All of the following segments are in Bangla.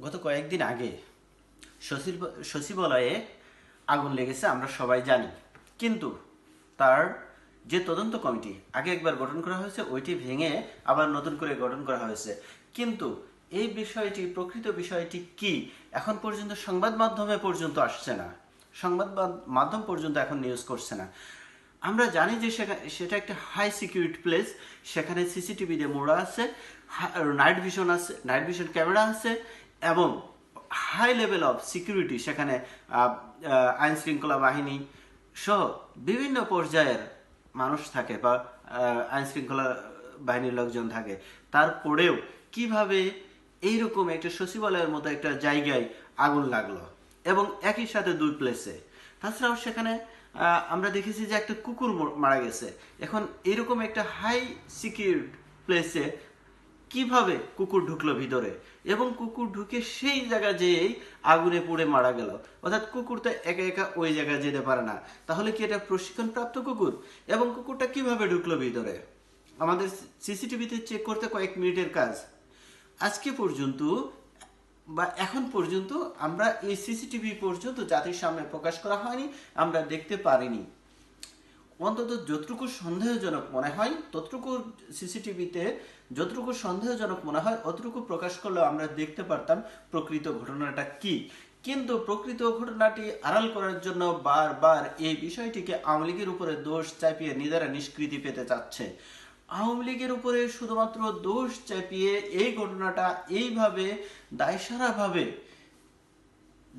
গত কয়েকদিন আগে সচিব সচিবালয়ে আগুন লেগেছে, আমরা সবাই জানি। কিন্তু তার যে তদন্ত কমিটি, আগে একবার গঠন করা হয়েছে, ওইটি ভেঙে আবার নতুন করে গঠন করা হয়েছে। কিন্তু এই বিষয়টি, প্রকৃত বিষয়টি কি, এখন পর্যন্ত সংবাদ মাধ্যমে পর্যন্ত আসছে না। সংবাদ মাধ- মাধ্যম পর্যন্ত এখন নিউজ করছে না। আমরা জানি যে সেটা একটা হাই সিকিউরিটি প্লেস সেখানে সিসিটিভি দিয়ে মোড়া আছে নাইট ভিশন আছে নাইট ভিশন ক্যামেরা আছে এবং হাই লেভেল অফ সিকিউরিটি সেখানে আইন শৃঙ্খলা বাহিনী সহ বিভিন্ন পর্যায়ের মানুষ থাকে বা আইন শৃঙ্খলা বাহিনীর লোকজন থাকে। তারপরেও কীভাবে এইরকম একটা সচিবালয়ের মতো একটা জায়গায় আগুন লাগল এবং একই সাথে দুই প্লেসে তাছাড়াও সেখানে আমরা দেখেছি যে একটা কুকুর মারা গেছে। এখন এরকম একটা হাই সিকিউর প্লেসে কীভাবে কুকুর ঢুকলো ভিতরে? এবং কুকুর ঢুকে সেই জায়গা যেয়েই আগুনে পুড়ে মারা গেল। অর্থাৎ কুকুর তো একা একা ওই জায়গায় যেতে পারে না। তাহলে কি এটা প্রশিক্ষণপ্রাপ্ত কুকুর? এবং কুকুরটা কীভাবে ঢুকলো ভিতরে? আমাদের সিসিটিভিতে চেক করতে কয়েক মিনিটের কাজ। আজকে পর্যন্ত বা এখন পর্যন্ত আমরা এই সিসিটিভি পর্যন্ত জাতির সামনে প্রকাশ করা হয়নি, আমরা দেখতে পারিনি। অন্তত যতটুকু সন্দেহজনক মনে হয়, ততটুকু সিসিটিভিতে যতটুকু সন্দেহজনক মনে হয়, অতটুকু প্রকাশ করলেও আমরা দেখতে পারতাম প্রকৃত ঘটনাটা কি। কিন্তু প্রকৃত ঘটনাটি আড়াল করার জন্য বারবার এই বিষয়টিকে আওয়ামী লীগের উপরে দোষ চাপিয়ে নিজেরা নিষ্কৃতি পেতে চাচ্ছে। আওয়ামী লীগের উপরে শুধুমাত্র দোষ চাপিয়ে এই ঘটনাটা এইভাবে, দায়সারাভাবে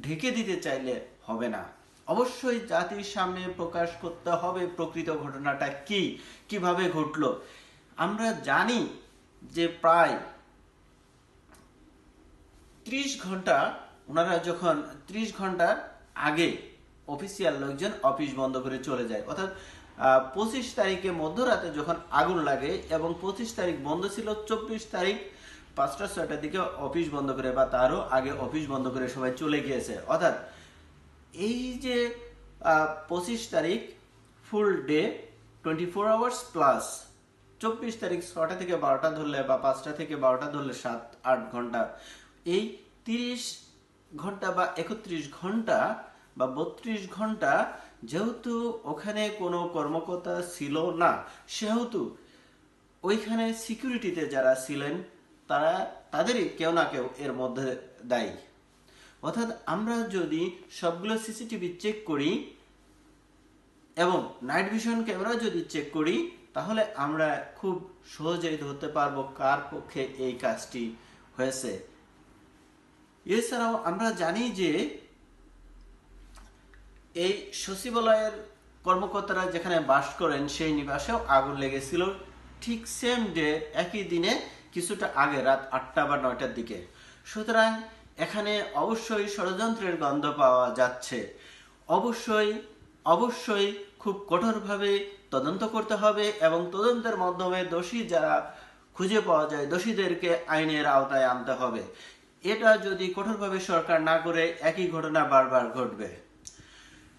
ঢেকে দিতে চাইলে হবে না। অবশ্যই জাতির সামনে প্রকাশ করতে হবে প্রকৃত ঘটনাটা কি? কীভাবে ঘটলো? আমরা জানি যে প্রায় ত্রিশ ঘণ্টা, ওনারা যখন ত্রিশ ঘণ্টার আগে অফিসিয়াল লোকজন অফিস বন্ধ করে চলে যায়। অর্থাৎ পঁচিশ তারিখে মধ্যরাতে যখন আগুন লাগে এবং পঁচিশ তারিখ বন্ধ ছিল, চব্বিশ তারিখ পাঁচটা, ছয়টার দিকে অফিস বন্ধ করে বা তারও আগে অফিস বন্ধ করে সবাই চলে গিয়েছে। অর্থাৎ এই যে পঁচিশ তারিখ full day twenty four hours plus চব্বিশ তারিখ ছটা থেকে বারোটা ধরলে বা পাঁচটা থেকে বারোটা ধরলে সাত, আট ঘণ্টা। এই তিরিশ ঘণ্টা বা একত্রিশ ঘণ্টা বা বত্রিশ ঘণ্টা যেহেতু ওখানে কোনো কর্মকর্তা ছিল না, সেহেতু ওইখানে সিকিউরিটিতে যারা ছিলেন, তারা, তাদেরই কেউ না কেউ এর মধ্যে দায়ী। অর্থাৎ আমরা যদি সবগুলো সিসিটিভি চেক করি এবং নাইট ভিশন ক্যামেরা যদি চেক করি, তাহলে আমরা খুব সহজেই ধরতে পারব কার পক্ষে এই কাজটি হয়েছে। এছাড়াও আমরা জানি যে এই সচিবালয়ের কর্মকর্তারা যেখানে বাস করেন, সেই নিবাসেও আগুন লেগেছিল ঠিক সেম ডে একই দিনে কিছুটা আগে, রাত আটটা বা নয়টার দিকে। সুতরাং এখানে অবশ্যই ষড়যন্ত্রের গন্ধ পাওয়া যাচ্ছে। অবশ্যই অবশ্যই খুব কঠোরভাবে তদন্ত করতে হবে এবং তদন্তের মাধ্যমে দোষী যারা খুঁজে পাওয়া যায়, দোষীদেরকে আইনের আওতায় আনতে হবে। এটা যদি কঠোরভাবে সরকার না করে, একই ঘটনা বারবার ঘটবে।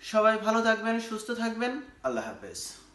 সবাই ভালো থাকবেন, সুস্থ থাকবেন। আল্লাহ হাফেজ।